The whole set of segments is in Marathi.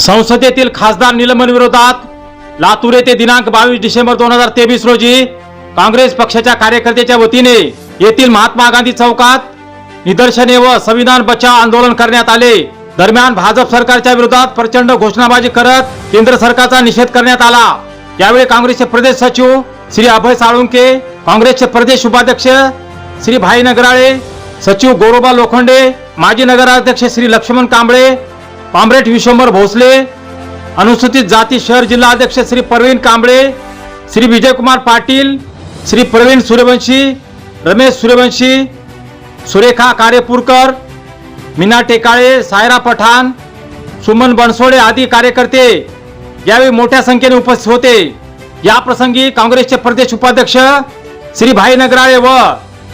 संसदेतील खासदार निलंबन विरोधात लातूर येथे दिनांक बावीस डिसेंबर दोन हजार तेवीस रोजी काँग्रेस पक्षाच्या कार्यकर्त्याच्या वतीने येथील महात्मा गांधी चौकात निदर्शने व संविधान बचाव आंदोलन करण्यात आले. दरम्यान भाजप सरकारच्या विरोधात प्रचंड घोषणाबाजी करत केंद्र सरकारचा निषेध करण्यात आला. यावेळी काँग्रेसचे प्रदेश सचिव श्री अभय साळुंके काँग्रेसचे प्रदेश उपाध्यक्ष श्री भाई नगराळे सचिव गोरोबा लोखंडे माजी नगराध्यक्ष श्री लक्ष्मण कांबळे पामरेट विश्वंभर भोसले अनुसूचित जाती शहर जिल्हा अध्यक्ष श्री प्रवीण कांबळे श्री विजयकुमार पाटील श्री प्रवीण सूर्यवंशी रमेश सूर्यवंशी सुरेखा कारेपूरकर मीना टेकाळे सायरा पठाण सुमन बनसोडे आदी कार्यकर्ते यावेळी मोठ्या संख्येने उपस्थित होते. या प्रसंगी काँग्रेसचे प्रदेश उपाध्यक्ष श्री भाई नगराळे व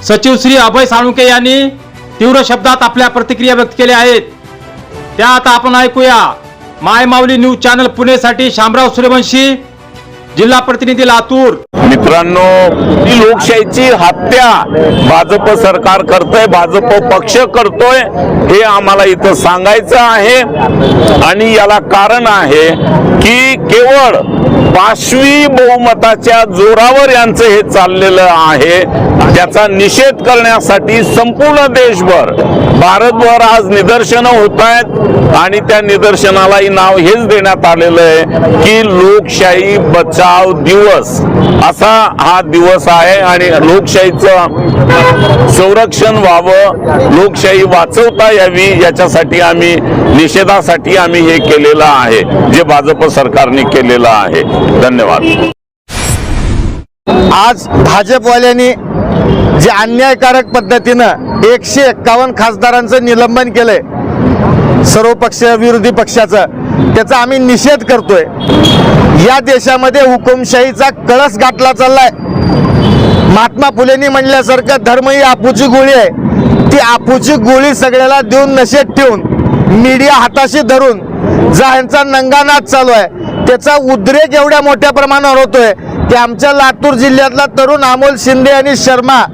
सचिव श्री अभय साळुंके यांनी तीव्र शब्दात आपल्या प्रतिक्रिया व्यक्त केल्या आहेत. त्या आता आपण ऐकूया. माय माऊली न्यूज चॅनल पुणेसाठी शामराव सूर्यवंशी जिल्हा प्रतिनिधी लातूर. मित्रांनो ही लोकशाहीची हत्या भाजप सरकार करतोय भाजप पक्ष करतोय हे आम्हाला इथं सांगायचं आहे. आणि याला कारण आहे की केवळ पाशवी बहुमताच्या जोरावर यांचं हे चाललेलं आहे. त्याचा निषेध करण्यासाठी संपूर्ण देशभर भारतभर आज निदर्शनं होत आहेत आणि त्या निदर्शनालाही नाव हेच देण्यात आलेलं आहे की लोकशाही बचाव दिवस असा हा दिवस आहे आणि लोकशाहीचं संरक्षण व्हावं लोकशाही वाचवता यावी याच्यासाठी आम्ही निषेधासाठी आम्ही हे केलेलं आहे जे भाजप सरकारने केलेलं आहे. धन्यवाद. आज भाजपवाल्यांनी जे अन्यायकारक पद्धतीनं एकशे एक्कावन्न खासदारांचं निलंबन केलंय सर्वपक्षीय विरोधी पक्षाचं त्याचा आम्ही निषेध करतोय. या देशामध्ये हुकुमशाहीचा कळस गाठला चाललाय. महात्मा फुलेंनी म्हणल्यासारखं धर्म ही आपूची गोळी आहे. ती आपूची गोळी सगळ्याला देऊन नशेत ठेवून मीडिया हाताशी धरून जा यांचा नंगानाच चालू आहे. त्याचा उद्रेक एवढ्या मोठ्या प्रमाणावर होतोय की आमच्या लातूर जिल्ह्यातला तरुण अमोल शिंदे आणि शर्मा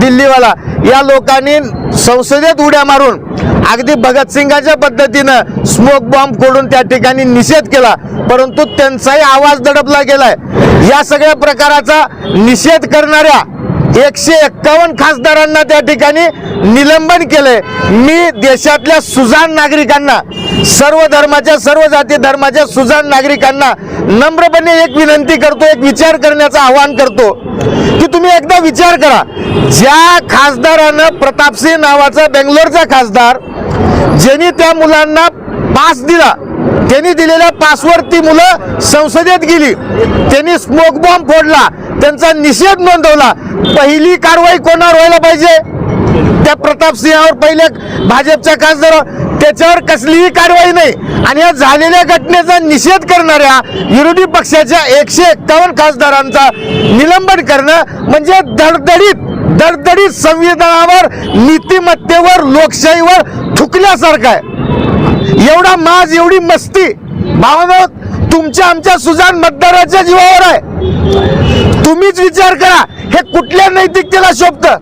दिल्लीवाला या लोकांनी संसदेत उड्या मारून अगदी भगतसिंगाच्या पद्धतीनं स्मोक बॉम्ब कोडून त्या ठिकाणी निषेध केला. परंतु त्यांचाही आवाज दडपला गेलाय. या सगळ्या प्रकाराचा निषेध करणाऱ्या एकशे एक्कावन्न खासदारांना त्या ठिकाणी निलंबन केलंय. मी देशातल्या सुजाण नागरिकांना सर्व धर्माच्या सर्व जाती धर्माच्या सुजाण नागरिकांना नम्रपणे एक विनंती करतो एक विचार करण्याचं आवाहन करतो की तुम्ही एकदा विचार करा. ज्या खासदारानं प्रतापसिंह नावाचा बेंगलोरचा खासदार ज्यांनी त्या मुलांना पास दिला त्यांनी दिलेल्या पासवर ती मुलं संसदेत गेली त्यांनी स्मोक बॉम्ब फोडला त्यांचा निषेध नोंदवला पहिली कारवाई कोणावर व्हायला पाहिजे? त्या प्रतापसिंहावर पहिले भाजपच्या खासदारावर. त्याच्यावर कसलीही कारवाई नाही. आणि या झालेल्या घटनेचा निषेध करणाऱ्या विरोधी पक्षाच्या एकशे एक्कावन्न खासदारांचा निलंबन करणं म्हणजे दडदडीत दडदडीत संविधानावर नीतिमत्तेवर लोकशाहीवर थुकल्यासारखं आहे. एवढा माज एवढी मस्ती. भावना तुमच्या आमच्या सुजान मतदाराच्या जीवावर आहे. तुम्हीच विचार करा हे कुठल्या नैतिकतेला शोभतं?